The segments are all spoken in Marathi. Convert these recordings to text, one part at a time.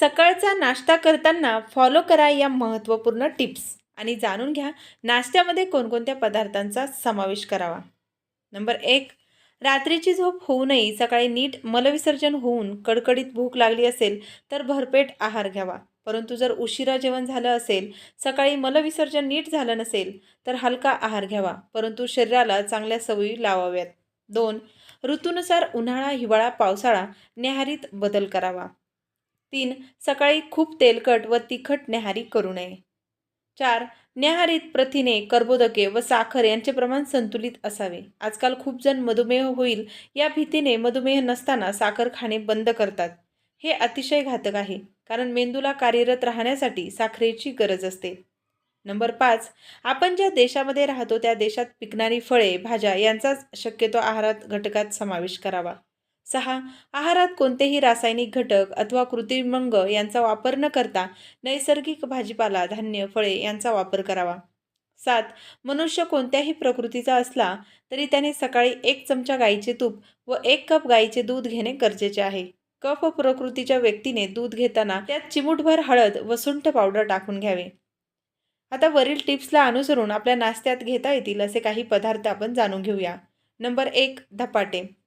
सकाळचा नाश्ता करताना फॉलो करा या महत्त्वपूर्ण टिप्स आणि जाणून घ्या नाश्त्यामध्ये कोणकोणत्या पदार्थांचा समावेश करावा. नंबर एक रात्रीची झोप होऊ नये. सकाळी नीट मलविसर्जन होऊन कडकडीत भूक लागली असेल तर भरपेट आहार घ्यावा. परंतु जर उशिरा जेवण झालं असेल सकाळी मलविसर्जन नीट झालं नसेल तर हलका आहार घ्यावा. परंतु शरीराला चांगल्या सवयी लावाव्यात. दोन ऋतूनुसार उन्हाळा हिवाळा पावसाळा न्याहारीत बदल करावा. तीन सकाळी खूप तेलकट व तिखट न्याहारी करू नये. चार न्याहारीत प्रथिने कर्बोदके व साखर यांचे प्रमाण संतुलित असावे. आजकाल खूप जण मधुमेह होईल या भीतीने मधुमेह नसताना साखर खाणे बंद करतात. हे अतिशय घातक आहे कारण मेंदूला कार्यरत राहण्यासाठी साखरेची गरज असते. नंबर पाच आपण ज्या देशामध्ये राहतो त्या देशात पिकणारी फळे भाज्या यांचाच शक्यतो आहारात घटकात समावेश करावा. सहा आहारात कोणतेही रासायनिक घटक अथवा कृत्रिम रंग यांचा वापर न करता नैसर्गिक भाजीपाला धान्य फळे यांचा वापर करावा. सात मनुष्य कोणत्याही प्रकृतीचा असला तरी त्याने सकाळी एक चमचा गाईचे तूप व एक कप गाईचे दूध घेणे गरजेचे आहे. कफ प्रकृतीच्या व्यक्तीने दूध घेताना त्यात चिमूटभर हळद व सुंठ पावडर टाकून घ्यावे. आता वरील टिप्सला अनुसरून आपल्या नाश्त्यात घेता येतील असे काही पदार्थ आपण जाणून घेऊया. नंबर एक धपाटे.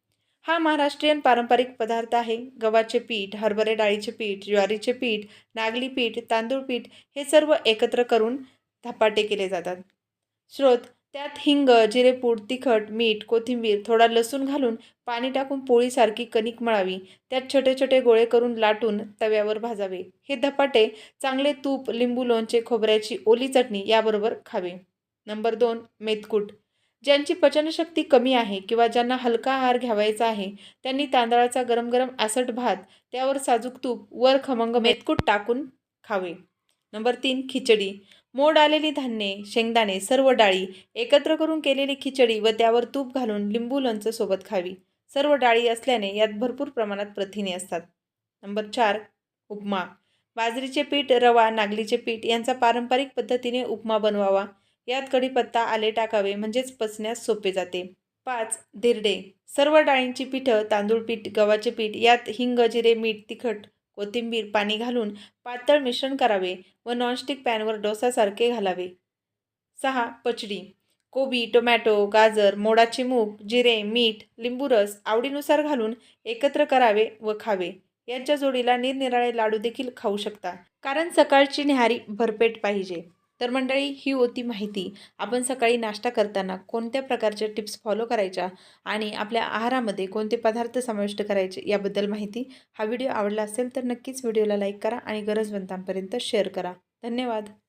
हा महाराष्ट्रीयन पारंपरिक पदार्थ आहे. गव्हाचे पीठ हरभरे डाळीचे पीठ ज्वारीचे पीठ नागली पीठ तांदूळ पीठ हे सर्व एकत्र करून धपाटे केले जातात. स्रोत त्यात हिंग जिरेपूड तिखट मीठ कोथिंबीर थोडा लसूण घालून पाणी टाकून पोळीसारखी कणिक मळावी. त्यात छोटे छोटे गोळे करून लाटून तव्यावर भाजावे. हे धपाटे चांगले तूप लिंबू लोणचे खोबऱ्याची ओली चटणी याबरोबर खावे. नंबर दोन मेथकूट ज्यांची पचनशक्ती कमी आहे किंवा ज्यांना हलका आहार घ्यावायचा आहे त्यांनी तांदळाचा गरम गरम आसट भात त्यावर साजूक तूप वर खमंग मेतकूट टाकून खावे. नंबर तीन खिचडी. मोड आलेली धान्ये शेंगदाणे सर्व डाळी एकत्र करून केलेली खिचडी व त्यावर तूप घालून लिंबू लोणचं सोबत खावी. सर्व डाळी असल्याने यात भरपूर प्रमाणात प्रथिने असतात. नंबर चार उपमा. बाजरीचे पीठ रवा नागलीचे पीठ यांचा पारंपरिक पद्धतीने उपमा बनवावा. यात कढीपत्ता आले टाकावे म्हणजेच पचण्यास सोपे जाते. पाच धिरडे. सर्व डाळींची पिठं तांदूळ पीठ गव्हाचे पीठ यात हिंग जिरे मीठ तिखट कोथिंबीर पाणी घालून पातळ मिश्रण करावे व नॉनस्टिक पॅनवर डोसासारखे घालावे. सहा पचडी. कोबी टोमॅटो गाजर मोडाचे मूग जिरे मीठ लिंबू रस आवडीनुसार घालून एकत्र करावे व खावे. यांच्या जोडीला निरनिराळे लाडू देखील खाऊ शकता कारण सकाळची न्याहारी भरपेट पाहिजे. तर मंडळी ही होती माहिती. आपण सकाळी नाश्ता करताना कोणत्या प्रकारच्या टिप्स फॉलो करायच्या आणि आपल्या आहारामध्ये कोणते पदार्थ समाविष्ट करायचे याबद्दल माहिती हा व्हिडिओ आवडला असेल तर नक्कीच व्हिडिओला लाईक करा आणि गरजवंतांपर्यंत शेअर करा. धन्यवाद.